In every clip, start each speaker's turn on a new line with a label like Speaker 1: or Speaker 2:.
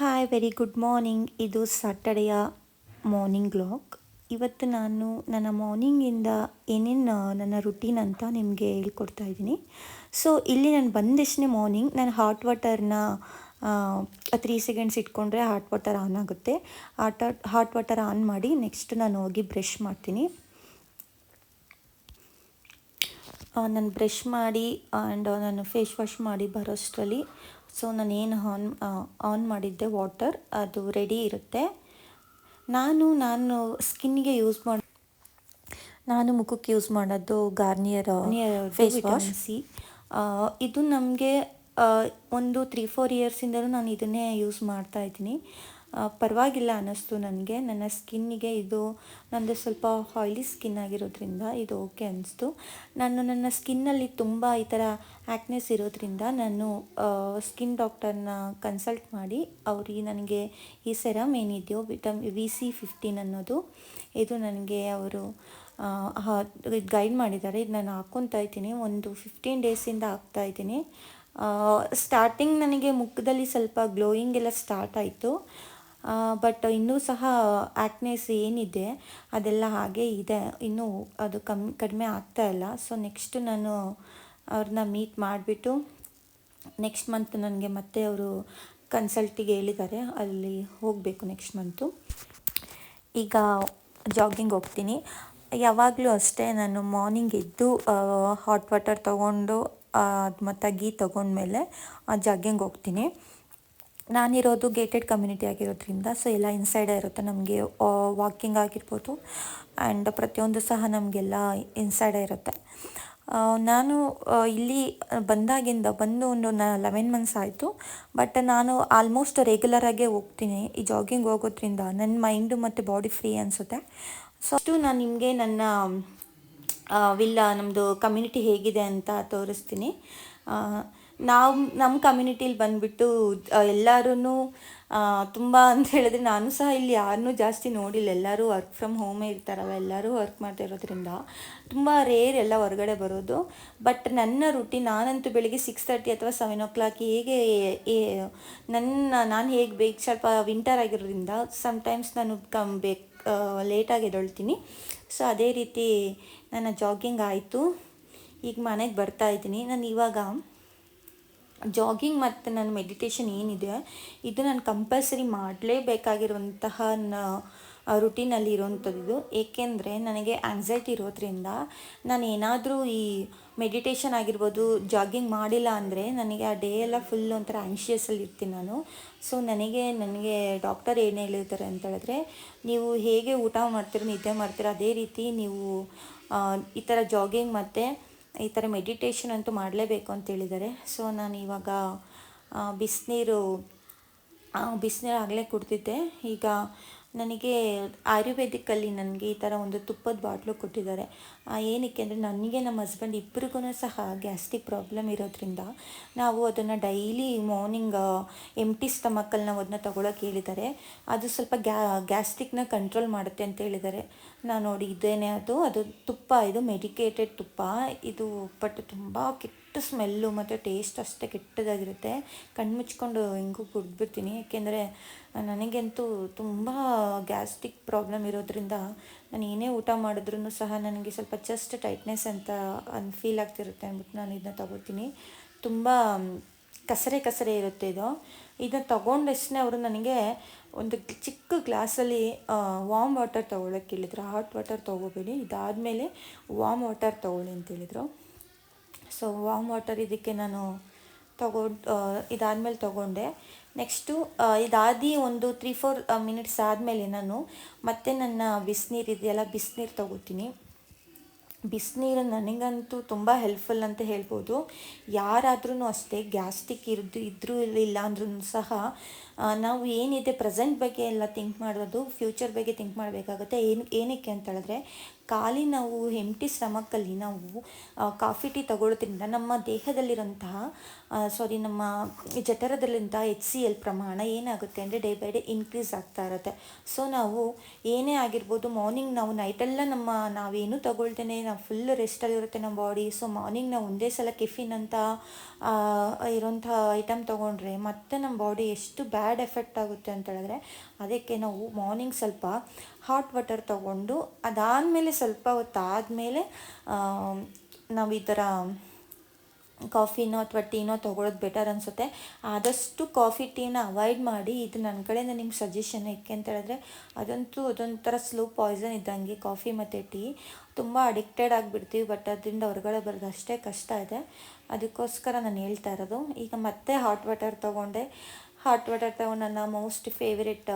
Speaker 1: Hi very good morning ಇದು ಸಾಟರ್ಡೆಯ morning blog ಇವತ್ತು ನಾನು ನನ್ನ ಮಾರ್ನಿಂಗಿಂದ ಏನೇನು ನನ್ನ ರುಟೀನ್ ಅಂತ ನಿಮಗೆ ಹೇಳ್ಕೊಡ್ತಾ ಇದ್ದೀನಿ. ಸೊ ಇಲ್ಲಿ ನಾನು ಬಂದಷ್ಟೇ ಮಾರ್ನಿಂಗ್ ನಾನು ಹಾಟ್ ವಾಟರ್ನ ತ್ರೀ ಸೆಕೆಂಡ್ಸ್ ಇಟ್ಕೊಂಡ್ರೆ ಹಾಟ್ ವಾಟರ್ ಆನ್ ಆಗುತ್ತೆ. ಹಾಟ್ ಹಾಟ್ ವಾಟರ್ ಆನ್ ಮಾಡಿ ನೆಕ್ಸ್ಟ್ ನಾನು ಹೋಗಿ ಬ್ರಷ್ ಮಾಡ್ತೀನಿ. ನಾನು ಬ್ರಷ್ ಮಾಡಿ ಆ್ಯಂಡ್ ನಾನು ಫೇಸ್ ವಾಶ್ ಮಾಡಿ ಬರೋಷ್ಟರಲ್ಲಿ ಸೊ ನಾನು ಏನು ಆನ್ ಆನ್ ಮಾಡಿದ್ದೆ ವಾಟರ್ ಅದು ರೆಡಿ ಇರುತ್ತೆ. ನಾನು ನಾನು ಸ್ಕಿನ್ಗೆ ಯೂಸ್ ಮಾಡ ನಾನು ಮುಖಕ್ಕೆ ಯೂಸ್ ಮಾಡೋದು ಗಾರ್ನಿಯರ್ ಫೇಸ್ ವಾಶ್ ಸಿ ಇದು ನಮಗೆ ಒಂದು ತ್ರೀ ಫೋರ್ ಇಯರ್ಸಿಂದಲೂ ನಾನು ಇದನ್ನೇ ಯೂಸ್ ಮಾಡ್ತಾ ಇದ್ದೀನಿ. ಪರವಾಗಿಲ್ಲ ಅನ್ನಿಸ್ತು ನನಗೆ. ನನ್ನ ಸ್ಕಿನ್ನಿಗೆ ಇದು ನನ್ನದು ಸ್ವಲ್ಪ ಆಯ್ಲಿ ಸ್ಕಿನ್ ಆಗಿರೋದ್ರಿಂದ ಇದು ಓಕೆ ಅನ್ನಿಸ್ತು. ನಾನು ನನ್ನ ಸ್ಕಿನ್ನಲ್ಲಿ ತುಂಬ ಈ ಥರ ಆ್ಯಕ್ನೆಸ್ ಇರೋದ್ರಿಂದ ನಾನು ಸ್ಕಿನ್ ಡಾಕ್ಟರ್ನ ಕನ್ಸಲ್ಟ್ ಮಾಡಿ ಅವ್ರಿಗೆ ನನಗೆ ಈ ಸೆರಮ್ ಏನಿದೆಯೋ ವಿಟಮ್ ವಿ ಸಿ ಫಿಫ್ಟೀನ್ ಅನ್ನೋದು ಇದು ನನಗೆ ಅವರು ಗೈಡ್ ಮಾಡಿದ್ದಾರೆ. ಇದು ನಾನು ಹಾಕ್ಕೊತಾ ಇದ್ದೀನಿ. ಒಂದು ಫಿಫ್ಟೀನ್ ಡೇಸಿಂದ ಹಾಕ್ತಾ ಇದ್ದೀನಿ. ಸ್ಟಾರ್ಟಿಂಗ್ ನನಗೆ ಮುಖದಲ್ಲಿ ಸ್ವಲ್ಪ ಗ್ಲೋಯಿಂಗ್ ಎಲ್ಲ ಸ್ಟಾರ್ಟ್ ಆಯಿತು. ಬಟ್ ಇನ್ನೂ ಸಹ ಆ್ಯಕ್ನೆಸ್ ಏನಿದೆ, ಅದೆಲ್ಲ ಹಾಗೇ ಇದೆ. ಇನ್ನೂ ಅದು ಕಮ್ಮಿ ಕಡಿಮೆ ಆಗ್ತಾ ಇಲ್ಲ. ಸೊ ನೆಕ್ಸ್ಟ್ ನಾನು ಅವ್ರನ್ನ ಮೀಟ್ ಮಾಡಿಬಿಟ್ಟು ನೆಕ್ಸ್ಟ್ ಮಂತ್ ನನಗೆ ಮತ್ತೆ ಅವರು ಕನ್ಸಲ್ಟಿಗೆ ಹೇಳಿದ್ದಾರೆ. ಅಲ್ಲಿ ಹೋಗಬೇಕು ನೆಕ್ಸ್ಟ್ ಮಂತು ಈಗ ಜಾಗಿಂಗ್ ಹೋಗ್ತೀನಿ. ಯಾವಾಗಲೂ ಅಷ್ಟೇ ನಾನು ಮಾರ್ನಿಂಗ್ ಎದ್ದು ಹಾಟ್ ವಾಟರ್ ತೊಗೊಂಡು ಮತ್ತು ಗೀ ತೊಗೊಂಡ್ಮೇಲೆ ಜಾಗಿಂಗ್ ಹೋಗ್ತೀನಿ. ನಾನಿರೋದು ಗೇಟೆಡ್ ಕಮ್ಯುನಿಟಿ ಆಗಿರೋದ್ರಿಂದ ಸೊ ಎಲ್ಲ ಇನ್ಸೈಡೇ ಇರುತ್ತೆ ನಮಗೆ ವಾಕಿಂಗ್ ಆಗಿರ್ಬೋದು ಆ್ಯಂಡ್ ಪ್ರತಿಯೊಂದು ಸಹ ನಮಗೆಲ್ಲ ಇನ್ಸೈಡೇ ಇರುತ್ತೆ. ನಾನು ಇಲ್ಲಿ ಬಂದಾಗಿಂದ ಬಂದು ಒಂದು ನ ಲೆವೆನ್ ಮಂತ್ಸ್ ಆಯಿತು ಬಟ್ ನಾನು ಆಲ್ಮೋಸ್ಟ್ ರೆಗ್ಯುಲರಾಗೆ ಹೋಗ್ತೀನಿ, ಈ ಜಾಗಿಂಗ್ ಹೋಗೋದ್ರಿಂದ. ನನ್ನ ಮೈಂಡು ಮತ್ತು ಬಾಡಿ ಫ್ರೀ ಅನಿಸುತ್ತೆ. ಸೊ ಅಷ್ಟು ನಾನು ನಿಮಗೆ ನನ್ನ ವಿಲ್ಲ ನಮ್ಮದು ಕಮ್ಯುನಿಟಿ ಹೇಗಿದೆ ಅಂತ ತೋರಿಸ್ತೀನಿ. ನಾವು ನಮ್ಮ ಕಮ್ಯುನಿಟೀಲಿ ಬಂದುಬಿಟ್ಟು ಎಲ್ಲರೂ ತುಂಬ ಅಂತ ಹೇಳಿದ್ರೆ ನಾನು ಸಹ ಇಲ್ಲಿ ಯಾರನ್ನೂ ಜಾಸ್ತಿ ನೋಡಿಲ್ಲ. ಎಲ್ಲರೂ ವರ್ಕ್ ಫ್ರಮ್ ಹೋಮೇ ಇರ್ತಾರಲ್ಲ, ಎಲ್ಲರೂ ವರ್ಕ್ ಮಾಡ್ತಾ ಇರೋದ್ರಿಂದ. ತುಂಬ ರೇರ್ ಎಲ್ಲ ಹೊರಗಡೆ ಬರೋದು. ಬಟ್ ನನ್ನ ರುಟೀನ್ ನಾನಂತೂ ಬೆಳಿಗ್ಗೆ ಸಿಕ್ಸ್ ತರ್ಟಿ ಅಥವಾ ಸೆವೆನ್ ಓ ಕ್ಲಾಕ್ ಹೇಗೆ ನನ್ನ ನಾನು ಹೇಗೆ ಬೇಕು, ಸ್ವಲ್ಪ ವಿಂಟರ್ ಆಗಿರೋದ್ರಿಂದ ಸಮ್ಟೈಮ್ಸ್ ನಾನು ಕಮ್ ಬೇಕು ಲೇಟಾಗಿ ಎದೊಳ್ತೀನಿ ಸೊ ಅದೇ ರೀತಿ ನನ್ನ ಜಾಗಿಂಗ್ ಆಯಿತು. ಈಗ ಮನೆಗೆ ಬರ್ತಾ ಇದ್ದೀನಿ. ನಾನು ಇವಾಗ ಜಾಗಿಂಗ್ ಮತ್ತು ನನ್ನ ಮೆಡಿಟೇಷನ್ ಏನಿದೆ, ಇದು ನಾನು ಕಂಪಲ್ಸರಿ ಮಾಡಲೇಬೇಕಾಗಿರುವಂತಹ ರುಟೀನಲ್ಲಿ ಇರೋವಂಥದ್ದು ಏಕೆಂದರೆ ನನಗೆ ಆಂಗ್ಸೈಟಿ ಇರೋದ್ರಿಂದ ನಾನು ಏನಾದರೂ ಈ ಮೆಡಿಟೇಷನ್ ಆಗಿರ್ಬೋದು ಜಾಗಿಂಗ್ ಮಾಡಿಲ್ಲ ಅಂದರೆ ನನಗೆ ಆ ಡೇ ಎಲ್ಲ ಫುಲ್ ಒಂಥರ ಆ್ಯಂಕ್ಷಿಯಸಲ್ಲಿ ಇರ್ತೀನಿ ನಾನು. ಸೊ ನನಗೆ ನನಗೆ ಡಾಕ್ಟರ್ ಏನು ಹೇಳಿರ್ತಾರೆ ಅಂತ ಹೇಳಿದ್ರೆ, ನೀವು ಹೇಗೆ ಊಟ ಮಾಡ್ತೀರ, ನಿದ್ದೆ ಮಾಡ್ತೀರ, ಅದೇ ರೀತಿ ನೀವು ಈ ಥರ ಜಾಗಿಂಗ್ ಮತ್ತು ಈ ಥರ ಮೆಡಿಟೇಷನ್ ಅಂತೂ ಮಾಡಲೇಬೇಕು ಅಂತ ಹೇಳಿದ್ದಾರೆ. ಸೊ ನಾನು ಇವಾಗ ಬಿಸಿನೀರು ಬಿಸಿನೀರು ಆಗಲೇ ಕುಡ್ತಿದ್ದೆ ಈಗ ನನಗೆ ಆಯುರ್ವೇದಿಕ್ಕಲ್ಲಿ ನನಗೆ ಈ ಥರ ಒಂದು ತುಪ್ಪದ ಬಾಟ್ಲು ಕೊಟ್ಟಿದ್ದಾರೆ. ಏನಕ್ಕೆ ಅಂದರೆ ನನಗೆ ನಮ್ಮ ಹಸ್ಬೆಂಡ್ ಇಬ್ಬರಿಗೂ ಸಹ ಗ್ಯಾಸ್ಟ್ರಿಕ್ ಪ್ರಾಬ್ಲಮ್ ಇರೋದ್ರಿಂದ ನಾವು ಅದನ್ನು ಡೈಲಿ ಮಾರ್ನಿಂಗ್ ಎಂಟಿ ಸ್ಟಮಕಲ್ಲಿ ನಾವು ಅದನ್ನ ತೊಗೊಳಕ್ಕೆ ಹೇಳಿದ್ದಾರೆ. ಅದು ಸ್ವಲ್ಪ ಗ್ಯಾ ಗ್ಯಾಸ್ಟ್ರಿಕ್ನ ಕಂಟ್ರೋಲ್ ಮಾಡುತ್ತೆ ಅಂತ ಹೇಳಿದ್ದಾರೆ. ನಾನು ನೋಡಿ, ಇದೇನೆ ಅದು ಅದು ತುಪ್ಪ, ಇದು ಮೆಡಿಕೇಟೆಡ್ ತುಪ್ಪ. ಇದು ಬಟ್ ತುಂಬ ಕೆಟ್ಟ ಸ್ಮೆಲ್ಲು ಮತ್ತು ಟೇಸ್ಟ್ ಅಷ್ಟೇ ಕೆಟ್ಟದಾಗಿರುತ್ತೆ. ಕಣ್ಣು ಮುಚ್ಕೊಂಡು ಹೆಂಗೂ ಕುಡಿದ್ಬಿಡ್ತೀನಿ. ಯಾಕೆಂದರೆ ನನಗಂತೂ ತುಂಬ ಗ್ಯಾಸ್ಟ್ರಿಕ್ ಪ್ರಾಬ್ಲಮ್ ಇರೋದ್ರಿಂದ ನಾನು ಏನೇ ಊಟ ಮಾಡಿದ್ರೂ ಸಹ ನನಗೆ ಸ್ವಲ್ಪ ಚೆಸ್ಟ್ ಟೈಟ್ನೆಸ್ ಅಂತ ಅನ್ ಫೀಲ್ ಆಗ್ತಿರುತ್ತೆ ಅಂದ್ಬಿಟ್ಟು ನಾನು ಇದನ್ನ ತೊಗೋತೀನಿ. ತುಂಬ ಕಸರೆ ಕಸರೆ ಇರುತ್ತೆ ಇದು. ಇದನ್ನ ತೊಗೊಂಡಷ್ಟೇ ಅವರು ನನಗೆ ಒಂದು ಚಿಕ್ಕ ಗ್ಲಾಸಲ್ಲಿ ವಾಮ್ ವಾಟರ್ ತೊಗೊಳಕ್ಕೆ ಹೇಳಿದ್ರು. ಹಾಟ್ ವಾಟರ್ ತೊಗೋಬೇಡಿ. ಇದಾದಮೇಲೆ ವಾಮ್ ವಾಟರ್ ತೊಗೊಳ್ಳಿ ಅಂತ ಹೇಳಿದರು. ಸೊ ವಾಮ್ ವಾಟರ್ ಇದಕ್ಕೆ ನಾನು ತಗೊಂಡು ಇದಾದಮೇಲೆ ತೊಗೊಂಡೆ. ನೆಕ್ಸ್ಟು ಇದಾದಿ ಒಂದು ತ್ರೀ ಫೋರ್ ಮಿನಿಟ್ಸ್ ಆದಮೇಲೆ ನಾನು ಮತ್ತೆ ನನ್ನ ಬಿಸಿನೀರು ಇದೆಯಲ್ಲ, ಬಿಸಿನೀರು ತೊಗೋತೀನಿ. ಬಿಸಿನೀರು ನನಗಂತೂ ತುಂಬ ಹೆಲ್ಪ್ಫುಲ್ ಅಂತ ಹೇಳ್ಬೋದು. ಯಾರಾದ್ರೂ ಅಷ್ಟೇ, ಗ್ಯಾಸ್ಟಿಕ್ ಇರ್ದು, ಇದ್ರೂ ಇಲ್ಲ ಅಂದ್ರೂ ಸಹ ನಾವು ಏನಿದೆ ಪ್ರೆಸೆಂಟ್ ಬಗ್ಗೆ ಎಲ್ಲ ಥಿಂಕ್ ಮಾಡೋದು ಫ್ಯೂಚರ್ ಬಗ್ಗೆ ಥಿಂಕ್ ಮಾಡಬೇಕಾಗುತ್ತೆ. ಏನು, ಏನಕ್ಕೆ ಅಂತ ಹೇಳಿದ್ರೆ ಖಾಲಿ ನಾವು ಎಂಟಿ ಸ್ಟಮಕ್ಕಲ್ಲಿ ನಾವು ಕಾಫಿ ಟೀ ತಗೊಳ್ಳೋದ್ರಿಂದ ನಮ್ಮ ದೇಹದಲ್ಲಿರೋಂತಹ ಸಾರಿ ನಮ್ಮ ಜಠರದಲ್ಲಿಂಥ ಎಚ್ ಸಿ ಎಲ್ ಪ್ರಮಾಣ ಏನಾಗುತ್ತೆ ಅಂದರೆ ಡೇ ಬೈ ಡೇ ಇನ್ಕ್ರೀಸ್ ಆಗ್ತಾ ಇರುತ್ತೆ. ಸೊ ನಾವು ಏನೇ ಆಗಿರ್ಬೋದು ಮಾರ್ನಿಂಗ್ ನಾವು ನೈಟೆಲ್ಲ ನಮ್ಮ, ನಾವೇನು ತಗೊಳ್ತೇನೆ ನಾವು ಫುಲ್ ರೆಸ್ಟಲ್ಲಿರುತ್ತೆ ನಮ್ಮ ಬಾಡಿ ಸೊ ಮಾರ್ನಿಂಗ್ ನಾವು ಒಂದೇ ಸಲ ಕೆಫಿನ್ ಅಂತ ಇರೋಂಥ ಐಟಮ್ ತೊಗೊಂಡ್ರೆ ಮತ್ತೆ ನಮ್ಮ ಬಾಡಿ ಎಷ್ಟು ಬ್ಯಾಡ್ ಎಫೆಕ್ಟ್ ಆಗುತ್ತೆ ಅಂತ ಹೇಳಿದ್ರೆ ಅದಕ್ಕೆ ನಾವು ಮಾರ್ನಿಂಗ್ ಸ್ವಲ್ಪ ಹಾಟ್ ವಾಟರ್ ತಗೊಂಡು ಅದಾದಮೇಲೆ ಸ್ವಲ್ಪ ಹೊತ್ತಾದಮೇಲೆ ನಾವು ಈ ಥರ ಕಾಫಿನೋ ಅಥವಾ ಟೀನೋ ತೊಗೊಳೋದು ಬೆಟರ್ ಅನಿಸುತ್ತೆ. ಆದಷ್ಟು ಕಾಫಿ ಟೀನ ಅವಾಯ್ಡ್ ಮಾಡಿ ಇದು ನನ್ನ ಕಡೆಯಿಂದ ನಿಮ್ಗೆ ಸಜೆಷನ್ ಏಕೆ ಅಂತ ಹೇಳಿದ್ರೆ, ಅದಂತೂ ಅದೊಂಥರ ಸ್ಲೋ ಪಾಯ್ಸನ್ ಇದ್ದಂಗೆ ಕಾಫಿ ಮತ್ತು ಟೀ ತುಂಬ ಅಡಿಕ್ಟೆಡ್ ಆಗಿಬಿಡ್ತೀವಿ ಬಟ್ ಅದರಿಂದ ಹೊರಗಡೆ ಬರೋದು ಅಷ್ಟೇ ಕಷ್ಟ ಇದೆ. ಅದಕ್ಕೋಸ್ಕರ ನಾನು ಹೇಳ್ತಾ ಇರೋದು, ಈಗ ಮತ್ತೆ ಹಾಟ್ ವಾಟರ್ ತೊಗೊಂಡೆ. ಹಾಟ್ ವಾಟರ್ ತಗೊಂಡು ನನ್ನ ಮೋಸ್ಟ್ ಫೇವ್ರೆಟ್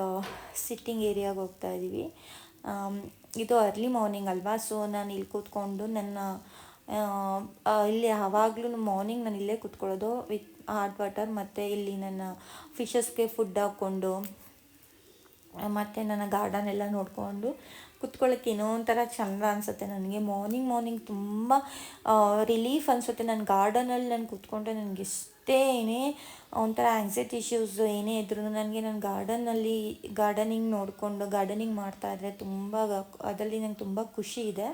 Speaker 1: ಸಿಟ್ಟಿಂಗ್ ಏರಿಯಾಗೆ ಹೋಗ್ತಾ ಇದ್ದೀವಿ ಇದು ಅರ್ಲಿ ಮಾರ್ನಿಂಗ್ ಅಲ್ವಾ? ಸೊ ನಾನು ಇಲ್ಲಿ ಕೂತ್ಕೊಂಡು ನನ್ನ ಇಲ್ಲಿ ಯಾವಾಗಲೂ ಮಾರ್ನಿಂಗ್ ನಾನು ಇಲ್ಲೇ ಕೂತ್ಕೊಳ್ಳೋದು ವಿತ್ ಹಾಟ್ ವಾಟರ್ ಮತ್ತು ಇಲ್ಲಿ ನನ್ನ ಫಿಶಸ್ಗೆ ಫುಡ್ ಹಾಕ್ಕೊಂಡು, ಮತ್ತು ನನ್ನ ಗಾರ್ಡನ್ ಎಲ್ಲ ನೋಡಿಕೊಂಡು ಕುತ್ಕೊಳ್ಳೋಕ್ಕೆ ಏನೋ ಒಂಥರ ಚಂದ ಅನಿಸುತ್ತೆ ನನಗೆ. ಮಾರ್ನಿಂಗ್ ಮಾರ್ನಿಂಗ್ ತುಂಬ ರಿಲೀಫ್ ಅನಿಸುತ್ತೆ. ನನ್ನ ಗಾರ್ಡನಲ್ಲಿ ನಾನು ಕೂತ್ಕೊಂಡ್ರೆ ನನಗೆ ಏನೇ ಒಂಥರ ಆ್ಯಂಗ್ಸೈಟಿ ಇಶ್ಯೂಸ್ ಏನೇ ಇದ್ರೂ ನನಗೆ ನನ್ನ ಗಾರ್ಡನ್ನಲ್ಲಿ ಗಾರ್ಡನಿಂಗ್ ನೋಡಿಕೊಂಡು ಗಾರ್ಡನಿಂಗ್ ಮಾಡ್ತಾಯಿದ್ರೆ ತುಂಬ ಅದರಲ್ಲಿ ನಂಗೆ ತುಂಬ ಖುಷಿ ಇದೆ.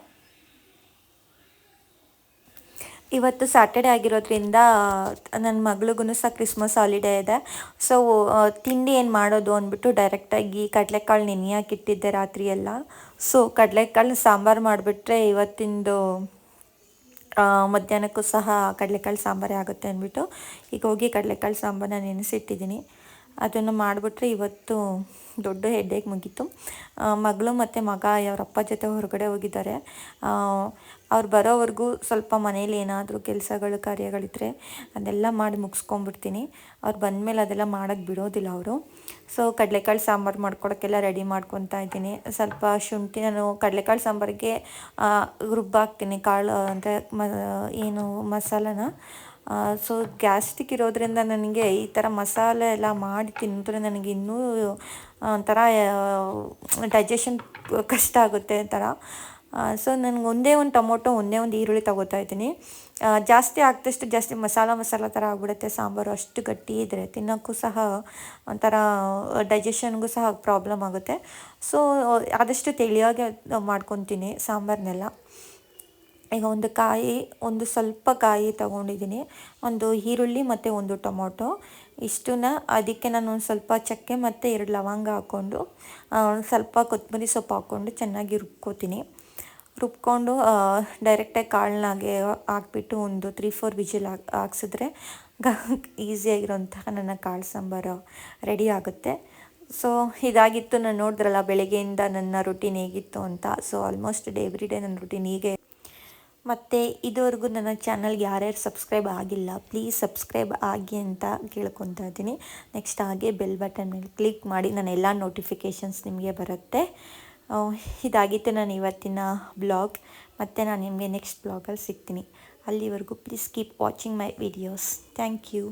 Speaker 1: ಇವತ್ತು ಸ್ಯಾಟರ್ಡೆ ಆಗಿರೋದ್ರಿಂದ ನನ್ನ ಮಗಳಿಗೂ ಸಹ ಕ್ರಿಸ್ಮಸ್ ಹಾಲಿಡೇ ಇದೆ. ಸೊ ತಿಂಡಿ ಏನು ಮಾಡೋದು ಅಂದ್ಬಿಟ್ಟು ಡೈರೆಕ್ಟಾಗಿ ಕಡಲೆಕಾಳು ನೆನೆ ಹಾಕಿಟ್ಟಿದ್ದೆ ರಾತ್ರಿ ಸೊ ಕಡಲೆಕಾಳು ಸಾಂಬಾರು ಮಾಡಿಬಿಟ್ರೆ ಇವತ್ತಿಂದು ಮಧ್ಯಾಹ್ನಕ್ಕೂ ಸಹ ಕಡಲೆಕಾಳು ಸಾಂಬಾರೇ ಆಗುತ್ತೆ ಅಂದ್ಬಿಟ್ಟು ಈಗ ಹೋಗಿ ಕಡಲೆಕಾಳು ಸಾಂಬಾರನ್ನ ನೆನೆಸಿಟ್ಟಿದ್ದೀನಿ. ಅದನ್ನು ಮಾಡಿಬಿಟ್ರೆ ಇವತ್ತು ದೊಡ್ಡ ಹೆಡ್ಡೇಗೆ ಮುಗೀತು. ಮಗಳು ಮತ್ತು ಮಗ ಅವರಪ್ಪ ಜೊತೆ ಹೊರಗಡೆ ಹೋಗಿದ್ದಾರೆ. ಅವ್ರು ಬರೋವರೆಗೂ ಸ್ವಲ್ಪ ಮನೇಲಿ ಏನಾದರೂ ಕೆಲಸಗಳು ಕಾರ್ಯಗಳಿದ್ದರೆ ಅದೆಲ್ಲ ಮಾಡಿ ಮುಗಿಸ್ಕೊಂಬಿಡ್ತೀನಿ ಅವ್ರು ಬಂದಮೇಲೆ ಅದೆಲ್ಲ ಮಾಡೋಕ್ಕೆ ಬಿಡೋದಿಲ್ಲ ಅವರು. ಸೊ ಕಡಲೆಕಾಳು ಸಾಂಬಾರು ಮಾಡ್ಕೊಳೋಕ್ಕೆಲ್ಲ ರೆಡಿ ಮಾಡ್ಕೊತಾ ಇದ್ದೀನಿ. ಸ್ವಲ್ಪ ಶುಂಠಿ ನಾನು ಕಡಲೆಕಾಳು ಸಾಂಬಾರಿಗೆ ರುಬ್ಬಾಕ್ತೀನಿ. ಕಾಳು, ಅಂದರೆ ಏನು ಮಸಾಲನ. ಸೊ ಗ್ಯಾಸ್ಟಿಕ್ ಇರೋದ್ರಿಂದ ನನಗೆ ಈ ಥರ ಮಸಾಲೆ ಎಲ್ಲ ಮಾಡಿ ತಿಂದರೆ ನನಗೆ ಇನ್ನೂ ಒಂಥರ ಡೈಜೆಷನ್ ಕಷ್ಟ ಆಗುತ್ತೆ ಥರ ಸೊ ನನಗೆ ಒಂದೇ ಒಂದು ಟೊಮೊಟೊ, ಒಂದೇ ಒಂದು ಈರುಳ್ಳಿ ತಗೋತಾ ಇದ್ದೀನಿ. ಜಾಸ್ತಿ ಆಗ್ತಷ್ಟು ಜಾಸ್ತಿ ಮಸಾಲ ಮಸಾಲ ಥರ ಆಗ್ಬಿಡುತ್ತೆ, ಸಾಂಬಾರು ಅಷ್ಟು ಗಟ್ಟಿ ಇದ್ದರೆ ತಿನ್ನೋಕ್ಕೂ ಸಹ ಒಂಥರ ಡೈಜೆಷನ್ಗೂ ಸಹ ಪ್ರಾಬ್ಲಮ್ ಆಗುತ್ತೆ. ಸೊ ಆದಷ್ಟು ತೆಳಿಯಾಗೆ ಮಾಡ್ಕೊತೀನಿ ಸಾಂಬಾರನ್ನೆಲ್ಲ ಈಗ ಒಂದು ಕಾಯಿ, ಒಂದು ಸ್ವಲ್ಪ ಕಾಯಿ ತಗೊಂಡಿದ್ದೀನಿ. ಒಂದು ಈರುಳ್ಳಿ ಮತ್ತು ಒಂದು ಟೊಮೊಟೊ. ಇಷ್ಟನ್ನ ಅದಕ್ಕೆ ನಾನು ಒಂದು ಸ್ವಲ್ಪ ಚಕ್ಕೆ ಮತ್ತು ಎರಡು ಲವಂಗ ಹಾಕ್ಕೊಂಡು ಸ್ವಲ್ಪ ಕೊತ್ತಂಬರಿ ಸೊಪ್ಪು ಹಾಕ್ಕೊಂಡು ಚೆನ್ನಾಗಿ ರುಬ್ಕೋತೀನಿ. ರುಬ್ಕೊಂಡು ಡೈರೆಕ್ಟಾಗಿ ಕಾಳನ್ನಾಗೆ ಹಾಕ್ಬಿಟ್ಟು ಒಂದು ತ್ರೀ ಫೋರ್ ವಿಜಿಲ್ ಹಾಕಿ, ಹಾಕ್ಸಿದ್ರೆ ಈಸಿಯಾಗಿರೋಂತಹ ನನ್ನ ಕಾಳು ಸಾಂಬಾರು ರೆಡಿ ಆಗುತ್ತೆ. ಸೊ ಇದಾಗಿತ್ತು. ನಾನು ನೋಡಿದ್ರಲ್ಲ, ಬೆಳಗ್ಗೆಯಿಂದ ನನ್ನ ರುಟೀನ್ ಹೇಗಿತ್ತು ಅಂತ. ಸೊ ಆಲ್ಮೋಸ್ಟ್ ಎವ್ರಿ ಡೇ ನನ್ನ ರುಟೀನ್ ಹೀಗೆ ಮತ್ತು ಇದುವರೆಗೂ ನನ್ನ ಚಾನಲ್ಗೆ ಯಾರ್ಯಾರು ಸಬ್ಸ್ಕ್ರೈಬ್ ಆಗಿಲ್ಲ, ಪ್ಲೀಸ್ ಸಬ್ಸ್ಕ್ರೈಬ್ ಆಗಿ ಅಂತ ಕೇಳ್ಕೊತಾ ಇದ್ದೀನಿ. ನೆಕ್ಸ್ಟ್ ಹಾಗೆ ಬೆಲ್ ಬಟನ್ ಮೇಲೆ ಕ್ಲಿಕ್ ಮಾಡಿ ನನ್ನ ಎಲ್ಲ ನೋಟಿಫಿಕೇಷನ್ಸ್ ನಿಮಗೆ ಬರುತ್ತೆ. ಇದಾಗಿತ್ತು ನಾನು ಇವತ್ತಿನ ಬ್ಲಾಗ್. ಮತ್ತು ನಾನು ನಿಮಗೆ ನೆಕ್ಸ್ಟ್ ಬ್ಲಾಗಲ್ಲಿ ಸಿಗ್ತೀನಿ. ಅಲ್ಲಿವರೆಗೂ please keep watching my videos. Thank you.